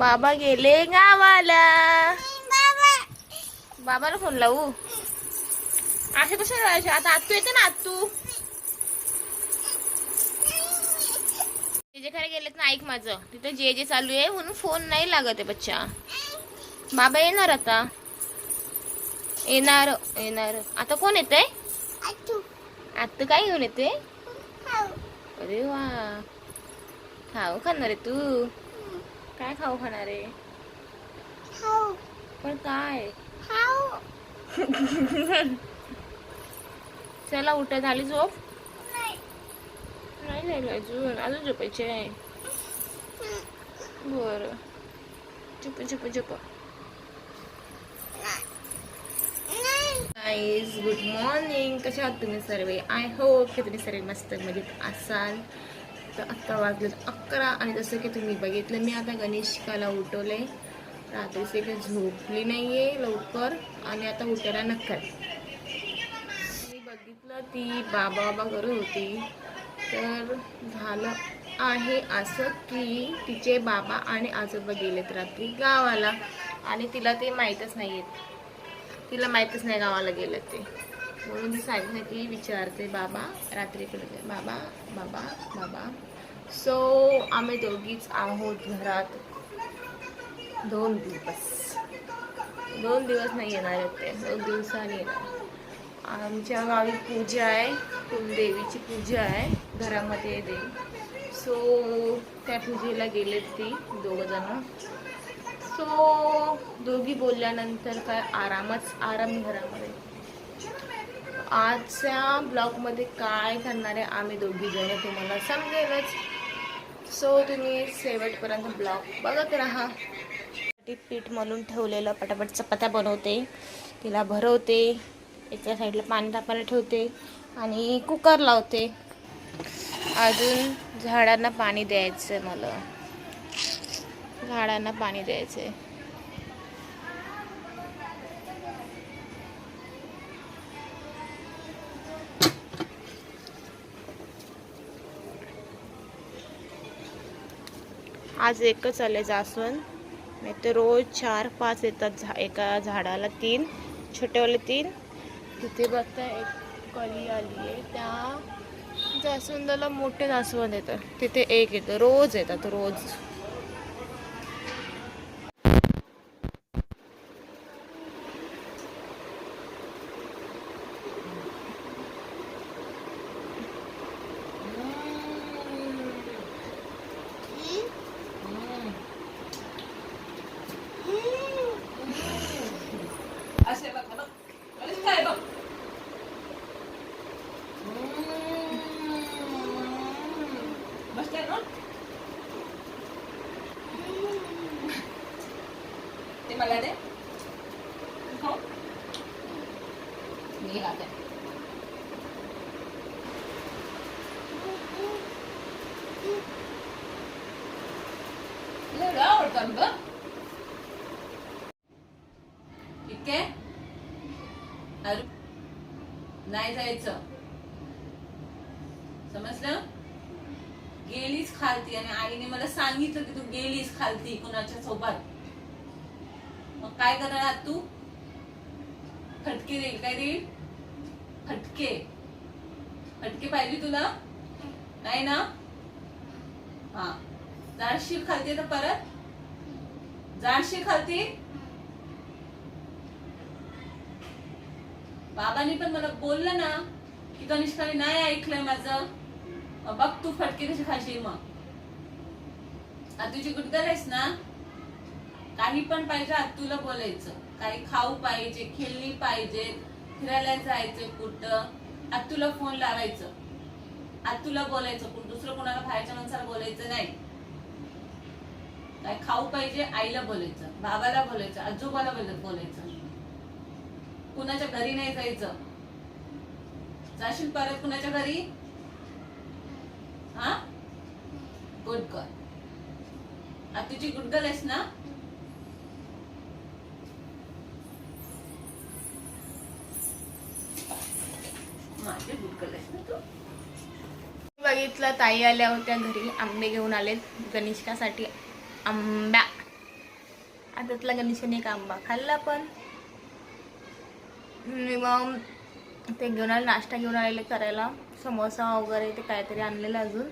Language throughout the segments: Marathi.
बाबा गेले गावाला. बाबाला फोन लावू. असे कसे राहायचे आता आत्तू येते ना आत्तू? जे खरे गेलेत ना ऐक माझं. तिथं जे जे चालू आहे म्हणून फोन नाही लागत आहे बच्चा. बाबा येणार आता. येणार येणार. आता कोण येते आता काय घेऊन येते अरे वा. खाऊ खाणार आहे तू. काय खाऊ खाणार आहे? पण काय? चला उठ झाली झोप? नाही. झाली अजून अजून झोपायचे आहे. बर. झोप झोप झोप. गुड मॉर्निंग कशा आहात तुम्ही सर्व? आय होप की तुम्ही सर्व मस्त मजेत असाल. तर आत्ता वाजलेत. अकरा आणि जसं की तुम्ही बघितलं मी आता गणेशिकाला आहे रात्रीचे काही झोपली नाही आहे लवकर आणि आता उठायला नक्की मी बघितलं ती बाबा बाबा करत होती. तर झालं आहे असं की तिचे बाबा आणि आजोबा गेलेत रात्री गावाला. आणि तिला ते माहीतच नाही आहेत तिला माहीतच नाही गावाला गेलं ते. म्हणून ती सांगितलं की विचारते बाबा रात्रीकडे बाबा बाबा बाबा. सो आम्ही दोघीच आहोत घरात दोन दिवस. दोन दिवस नाही येणार आहेत ते. दोन दिवसांनी येणार. आमच्या गावी पूजा आहे. कुलदेवीची पूजा आहे. घरामध्ये देवी सो त्या पूजेला गेलेत ती दोघं जण सो दोघी बोलल्यानंतर काय? आरामच आराम घरामध्ये. आजच्या ब्लॉगमध्ये काय करणार आहे आम्ही दोघी जण तुम्हाला समजेलच. सो तुम्ही शेवटपर्यंत ब्लॉग बघत राहा. पीठ मलून ठेवलेलं पटापट चपात्या बनवते. तिला भरवते. एका साईडला पाणी तापायला ठेवते आणि कुकर लावते. अजून झाडांना पाणी द्यायचं आहे मला. झाडांना पाणी द्यायचं आहे आज एकच आले जास्वंद. नाही तर रोज चार पाच येतात झा एका झाडाला तीन छोटेवाले तीन. तिथे बघता एक कली आली आहे त्या जास्वंदाला मोठे जास्वंद येतात. तिथे एक येतं रोज येतात रोज असे बघ बघ बघ काय बघ बसते ना ते ठीक आहे अरे नाही जायचं. समजलं? गेलीच खालती आणि आईने मला सांगितलं की तू गेलीस खालती कुणाच्या सोबत. मग काय करणार आहात तू? फटके देईल काय देईल? फटके फटके पाहिजे तुला? नाही ना? हा. जाडशील खालती तर परत? जाडशी खालती बाबांनी पण मला बोललं ना की कनिष्काने नाही ऐकलंय माझं. बघ तू फटके कशी खाशील मग. आता तुझी गुडगर आहेस ना? काही पण पाहिजे आत्तूला बोलायचं. काही खाऊ पाहिजे खेळणी पाहिजे फिरायला जायचं कुठं आत्तूला फोन लावायचं. आत्तूला बोलायचं कुठं दुसरं कोणाला बाहेरच्या माणसाला बोलायचं नाही. काय खाऊ पाहिजे आईला बोलायचं बाबाला बोलायचं आजोबाला बोल- बोलायचं. कुणाच्या घरी नाही जायचं. जाशील परत कुणाच्या घरी? हा? गुड गर्ल आता तुझी गुड गर्ल आहेस ना? माझी ना तू बघितलं ताई आल्या होत्या घरी. आंबे घेऊन आलेत. गणिष्कासाठी आंब्या. आतातला गणेशाने एक आंबा खाल्ला पण. मग ते घेऊन आले नाश्ता घेऊन आलेले करायला. समोसा वगैरे ते काहीतरी आणलेलं अजून.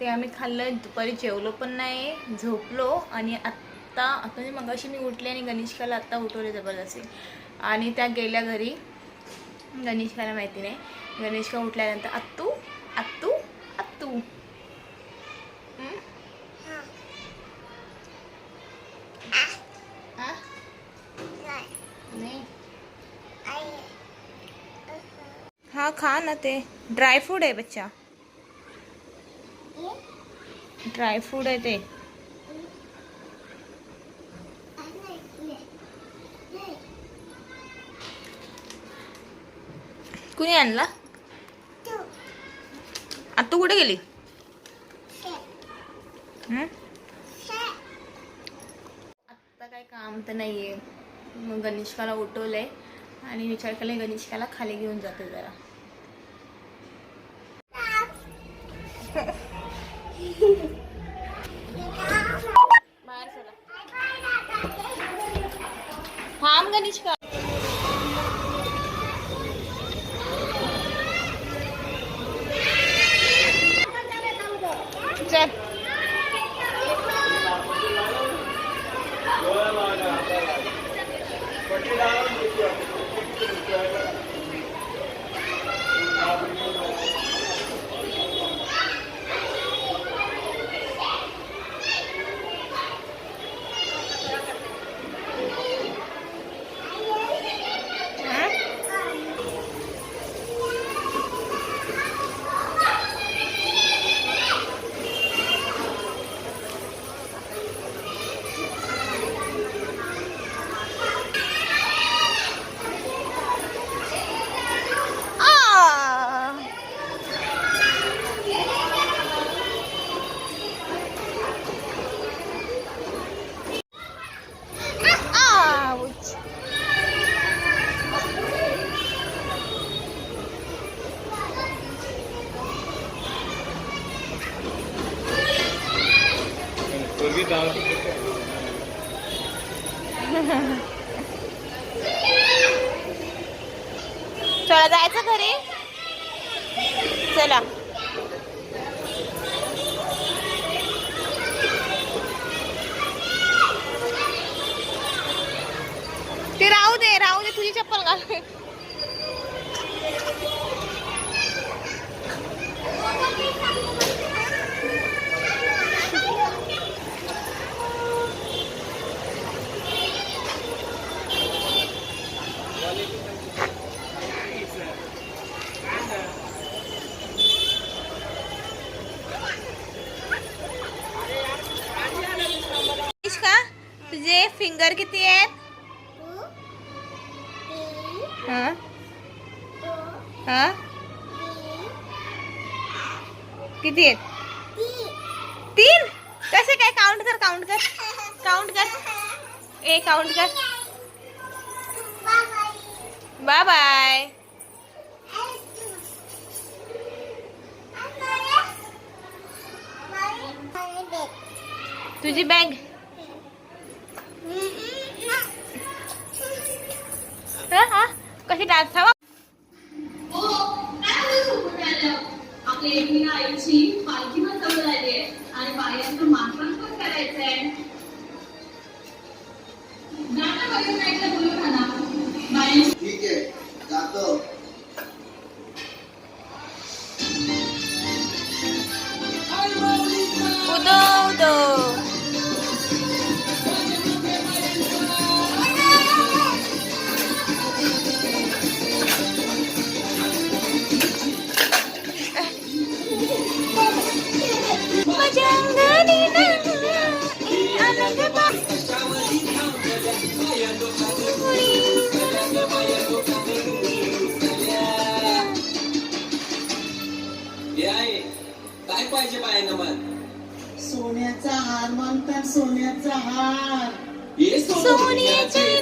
ते आम्ही खाल्लं. दुपारी जेवलो पण नाही झोपलो आणि आत्ता आता म्हणजे मगाशी मी उठले आणि गणेशकाला आत्ता उठवले जबरदस्ती. आणि त्या गेल्या घरी. गणेशकाला माहिती नाही. गणेशका उठल्यानंतर आत्तू आत्तू आत्तू हं? आ? नाही. हाँ खा ना ते. ड्राय फ्रूट आहे बच्चा. ड्राय फ्रूट आहे ते. कुणी आणला? आता कुठे गेली? हं? आत्ता काय काम तर नाहीये. मग गणेशकाला उठवलंय आणि विचार केलाय गणेशकाला खाली घेऊन जाते जरा बाहेर चला थांब गणेशका चल हं? आ Ouch. चला जायचं घरी चला ते राहू दे राहू दे तुझी चप्पल घाल. का तुझे फिंगर किती आहेत? हां? हां? किती आहेत? तीन? कसे काय? काउंट कर काउंट कर. काउंट कर. ए काउंट कर. बाय बाय तुझी बॅग हा हा. कशी डान्स हवा हो, आपल्या एकमेका आईची पालखी पण जवळ आली आहे आणि पायांचं मापन पण करायचंय. गाणं आहे. काय पाहिजे बायांना मग? सोन्याचा हार मागतात सोन्याचा हार. हे सोनं सोन्याचे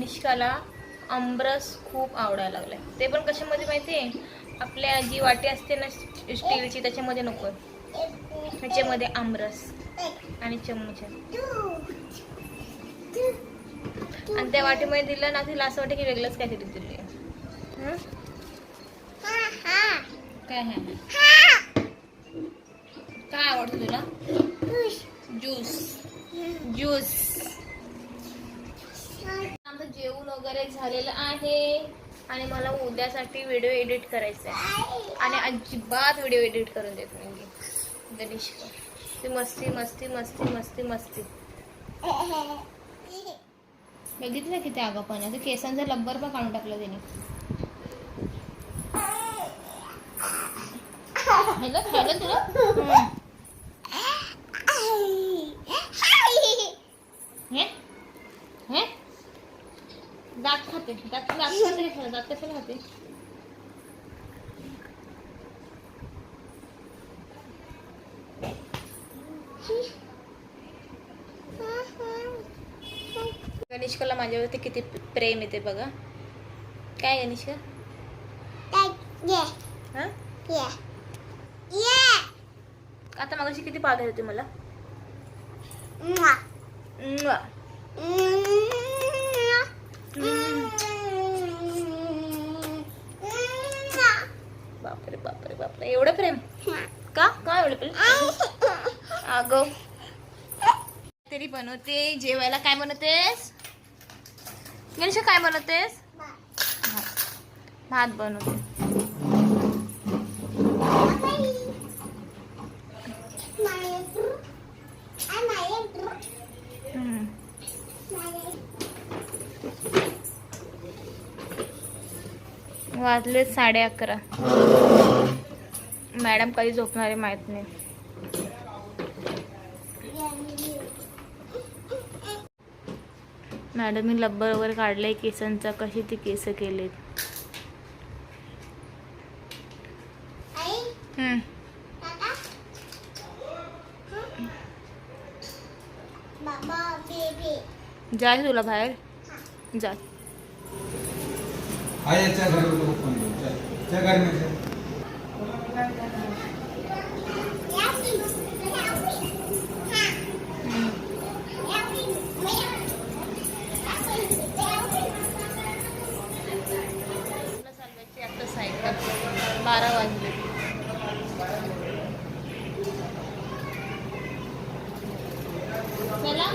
गणिष्काला आमरस खूप आवडायला लागलाय. ते पण कशामध्ये माहिती आहे? आपल्या जी वाटी असते ना स्टीलची त्याच्यामध्ये नको. त्याच्यामध्ये आमरस आणि चमच. आणि त्या वाटीमध्ये दिलं ना तिला असं वाटतं की वेगळंच काहीतरी दिले काय आहे? काय आवडतं तुला? ज्यूस ज्यूस वगैरे झालेलं आहे. आणि मला उद्यासाठी व्हिडिओ एडिट करायचा आहे. आणि अजिबात व्हिडिओ एडिट करून देत नाही गणेश ती मस्ती मस्ती मस्ती मस्ती मस्ती. बघितलं किती आगापणा ते केसांचा लब्बर पण काढून टाकलं त्याने. खायला तुला हम्म. हे हे दात खाते. दात दात खाते कशाला दात कशाला खाते? गणेशकाला माझ्यावरती किती प्रेम येते बघा. काय गणेशका हा? आता मगाशी किती पागत होते मला. बापरे बापरे बापरे. एवढं प्रेम? का? का एवढं प्रेम? अगं. तरी बनवते जेवायला काय बनवतेस? गणेश काय बनवतेस? भात. भात. बनवते वाजले साडे अकरा. मॅडम कधी झोपणारे माहीत नाही. मॅडमनी लब्बर वगैरे काढलंय केसांचा कशी ती केस केलेत. जाय तुला बाहेर. जा. आयाच्या घरी होतो फोन आता बारा वाजले चला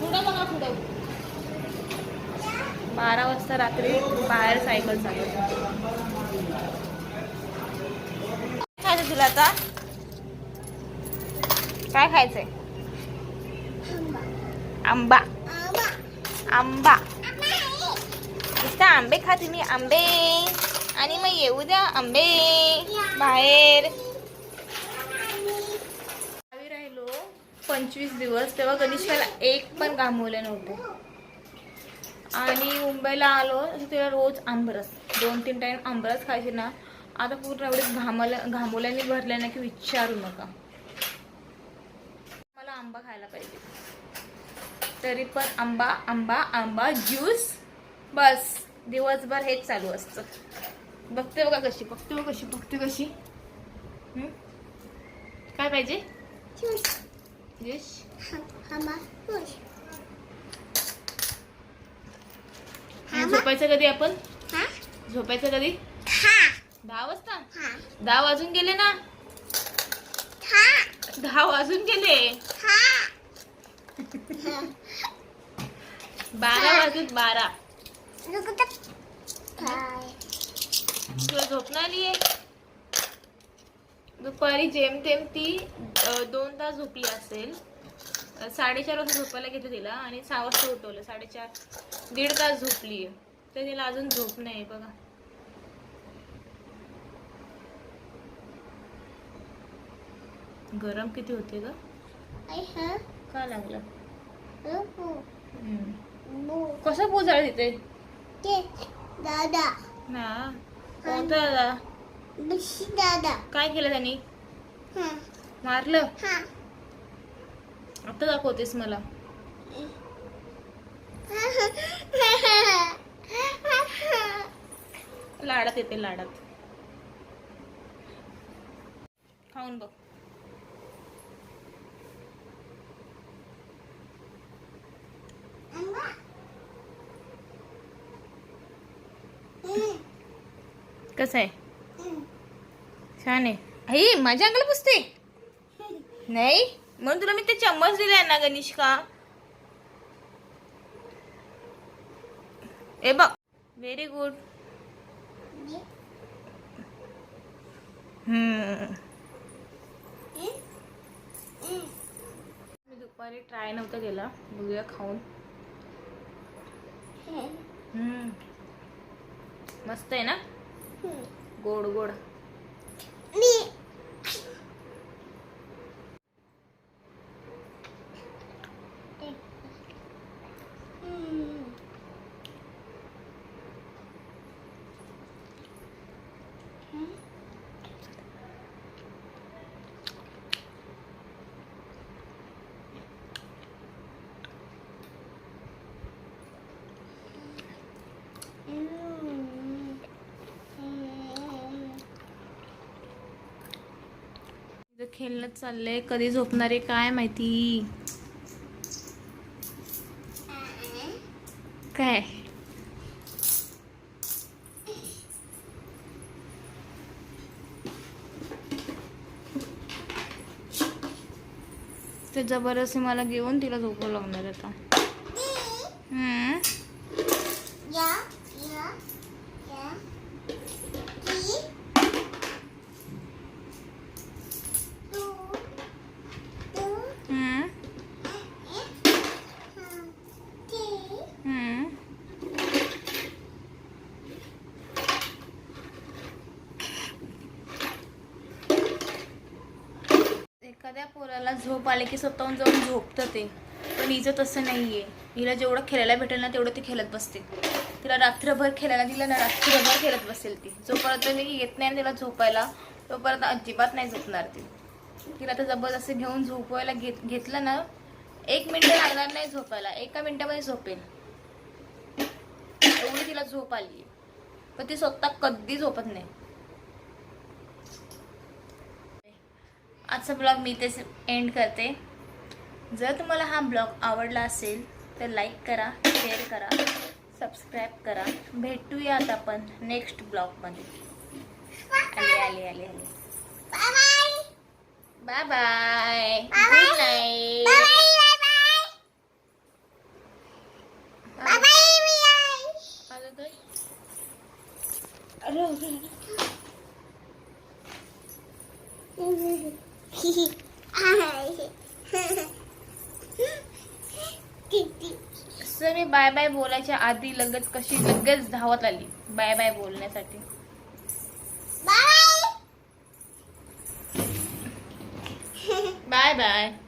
पुढं बघा पुढं बारा वाजता रात्री बाहेर सायकल चालवते. खायचं तुला आता? काय खायचंय? आंबा. आंबा. नुसतं आंबे खाते मी आंबे. आणि मग येऊ द्या आंबे. बाहेर. गावी राहिलो पंचवीस दिवस तेव्हा गणेशाला एक पण घामवलं नव्हतं. आणि मुंबईला आलो तिला रोज आंबरस दोन तीन टाइम आंबरस खायचे ना आता पूर्ण एवढे घामाला घामोल्याने भरले ना की विचारू नका. मला आंबा खायला पाहिजे. तरी पण आंबा आंबा आंबा ज्यूस बस. दिवसभर हेच चालू असतं. बघते बघा कशी बघते बघा कशी बघते कशी? काय पाहिजे? ज्यूस. आणि झोपायचं कधी आपण? झोपायचं कधी? दहा वाजता? दहा वाजून गेले ना? दहा वाजून गेले. बारा वाजून बारा. तुला झोप नाही दुपारी जेमतेम ती दोन तास झोपली असेल. साडेचार वाजता झोपायला घेते तिला आणि सहा वाजता उठवलं. साडेचार दीड तास झोपली. तर तिला अजून झोप नाही बघा. गरम किती होते ग? का लागलं? हम्म. कसं पोचाळ तिथे? दादा. ना? कोणता दादा? दादा. काय केलं त्यांनी? मारलं? आता दाखवतेस मला. लाडात येते लाडात. खाऊन बघ. कसं आहे? छान आहे. आई माझ्या अंगाला पुसते. नाही? म्हणून तुला मी ते चम्मच दिलाय ना गणिष्का ए बघ. व्हेरी गुड हम्म. मी दुपारी ट्राय नव्हता केला. बघूया खाऊन. हम्म. मस्त आहे ना? गोड गोड. खेळणं चाललंय कधी झोपणारे काय माहिती? काय? ते जबरदस्ती मला घेऊन तिला झोपू लागणार आता. हम्म? झोप आले की स्वतःहून जाऊन झोपतं ते. पण हिचं तसं नाही आहे हिला जेवढं खेळायला भेटेल ना तेवढं ती खेळत बसते. तिला रात्रभर खेळायला दिलं ना रात्रभर खेळत बसेल ती. जोपर्यंत मी येत नाही तिला झोपायला तोपर्यंत अजिबात नाही झोपणार ती. तिला तर जबरदस्ती घेऊन झोपवायला घेत घेतलं ना एक मिनिट लागणार नाही झोपायला. एका मिनिटामध्ये झोपेल. एवढी तिला झोप आली पण ती स्वतः कधी झोपत नाही. आजचा ब्लॉग मी इथेच एंड करते. जर तुम्हाला हा ब्लॉग आवडला असेल तर लाईक करा शेअर करा सबस्क्राईब करा. भेटूयात आपण नेक्स्ट ब्लॉगमध्ये आले आले आले आले. बाय बाय गुड नाईट अरे सर मी बाय बाय बोलायच्या आधी लगेच कशी लगेच धावत आली? बाय बाय बोलण्यासाठी. Bye bye.